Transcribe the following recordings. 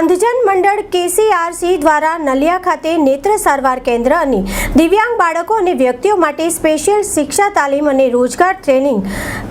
Andhjan Mandal KCRC દ્વારા નલિયા ખાતે નેત્ર સારવાર કેન્દ્ર અને દિવ્યાંગ બાળકો અને વ્યક્તિઓ માટે સ્પેશિયલ શિક્ષા તાલીમ અને રોજગાર ટ્રેનિંગ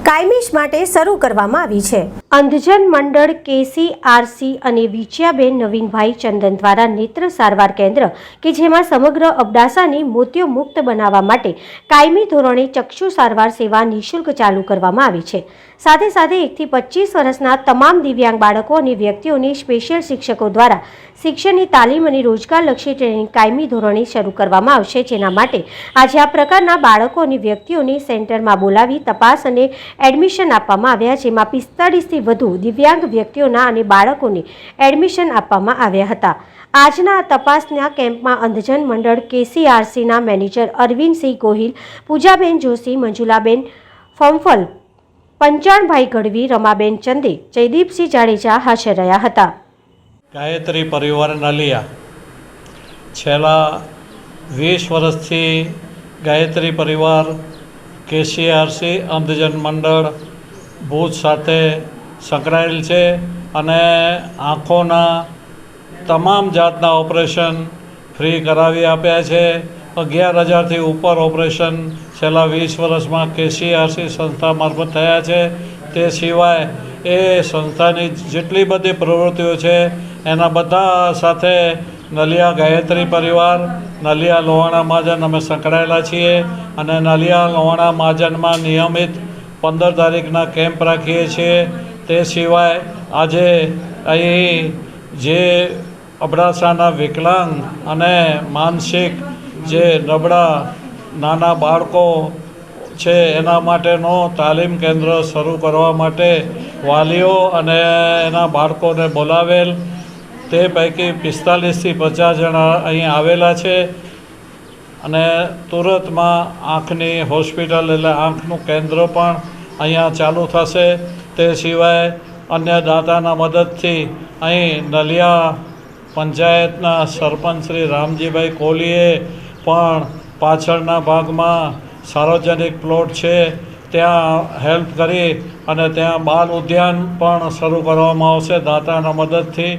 કાયમીશ માટે શરૂ કરવામાં આવી છે. અંધજન મંડળ કેસીઆરસી અને વિજયાબેન નવીનભાઈ ચંદન દ્વારા નેત્ર સારવાર કેન્દ્ર, કે જેમાં સમગ્ર અબડાસાને મોતિયો મુક્ત બનાવવા માટે કાયમી ધોરણે ચક્ષુ સારવાર સેવા નિઃશુલ્ક ચાલુ કરવામાં આવી છે. સાથે સાથે એકથી પચીસ વર્ષના તમામ દિવ્યાંગ બાળકો અને વ્યક્તિઓને સ્પેશિયલ શિક્ષકો દ્વારા શિક્ષણની તાલીમ અને રોજગારલક્ષી ટ્રેનિંગ કાયમી ધોરણે શરૂ કરવામાં આવશે. જેના માટે આજે આ પ્રકારના બાળકો અને વ્યક્તિઓને સેન્ટરમાં બોલાવી તપાસ અને એડમિશન આપવામાં આવ્યા, જેમાં પિસ્તાળીસથી વધુ દિવ્યાંગ વ્યક્તિઓના અને બાળકોને એડમિશન આપવામાં આવ્યા હતા. આજના તપાસના કેમ્પમાં અંધજન મંડળ કેસીઆરસીના મેનેજર અરવિંદસિંહ ગોહિલ, પૂજાબેન જોશી, મંજુલાબેન ફંફલ, પંચાણભાઈ ગઢવી, રમાબેન ચંદે, જયદીપસિંહ જાડેજા હાજર રહ્યા હતા. ગાયત્રી પરિવાર નલિયા છેલ્લા વીસ વર્ષથી ગાયત્રી પરિવાર કેસીઆરસી અંધજન મંડળ ભૂત સાથે સંકળાયેલ છે અને આંખોના તમામ જાતના ઓપરેશન ફ્રી કરાવી આપ્યા છે. અગિયાર હજારથી ઉપર ઓપરેશન છેલ્લા વીસ વર્ષમાં કેસીઆરસી સંસ્થા મારફત થયા છે. તે સિવાય એ સંસ્થાની જેટલી બધી પ્રવૃત્તિઓ છે, એના બધા સાથે નલિયા ગાયત્રી પરિવાર, નલિયા લોહાણા મહાજન અમે સંકળાયેલા છીએ અને નલિયા લોહાણા મહાજનમાં નિયમિત પંદર તારીખના કેમ્પ રાખીએ છીએ. તે સિવાય આજે અહીં જે અબડાસાના વિકલાંગ અને માનસિક જે નબળા નાના બાળકો છે, એના માટેનો તાલીમ કેન્દ્ર શરૂ કરવા માટે વાલીઓ અને એના બાળકોને બોલાવેલ. તે પૈકી પિસ્તાલીસથી પચાસ જણા અહીં આવેલા છે. અને તુરતમાં આંખની હોસ્પિટલ એટલે આંખનું કેન્દ્ર પણ અહીંયા ચાલુ થશે. તે સિવાય અન્ય દાતાના મદદથી અહીં નલિયા પંચાયતના સરપંચ શ્રી રામજીભાઈ કોહલીએ પણ પાછળના ભાગમાં સાર્વજનિક પ્લોટ છે. ત્યાં હેલ્પ કરી અને ત્યાં બાલ ઉદ્યાન પણ શરૂ કરવામાં આવશે દાતાના મદદથી.